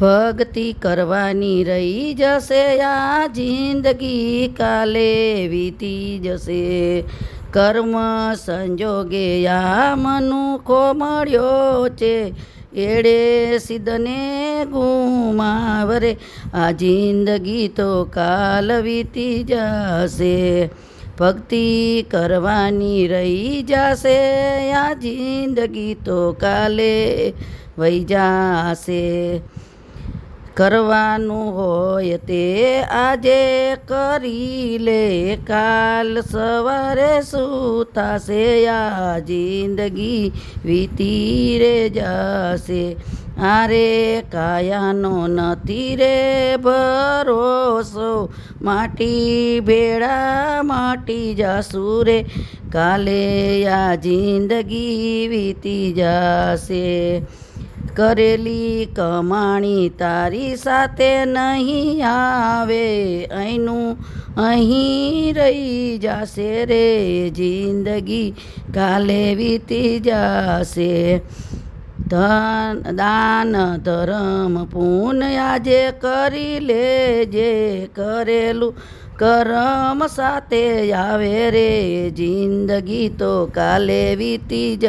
ભક્તિ કરવાની રહી જશે. આ જિંદગી કાલે વીતી જશે. કર્મ સંજોગે આ મનુખો મળ્યો છે. એડે સિદ્ધને ગુમાવરે. આ જિંદગી તો કાલ વીતી જશે. ભક્તિ કરવાની રહી જશે. આ જિંદગી તો કાલે વહી જાશે. કરવાનું હોય તે આજે કરી લે કાલ સવારે સૂતાશે આ જિંદગી વીતી રે જશે. આરે કાયાનો નથી રે ભરોસો? માટી ભેળા માટી જાસુ રે? કાલે આ જિંદગી વીતી જશે. કરેલી કમાણી તારી સાથે નહીં આવે. અહીંનું અહીં રહી જાશે રે, જિંદગી કાલે વીતી જાશે. ધન, દાન, ધર્મ પૂન આજે કરી લેજે. કરેલું કરમ સાથે આવે રે, જિંદગી તો કાલે વીતી જ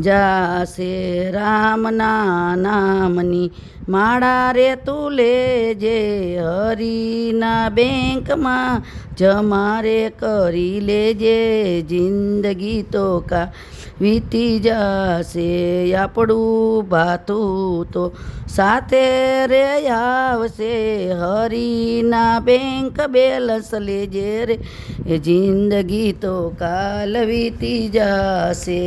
જાશે રામના નામની માળા રે તું લેજે હરીના બેંકમાં જમા રે કરી લેજે જિંદગી તો કા વીતી જશે આપણું ભાતું તો સાથે રે આવશે હરીના બેંક બેલસ લેજે રે જિંદગી તો કાલ વીતી જશે.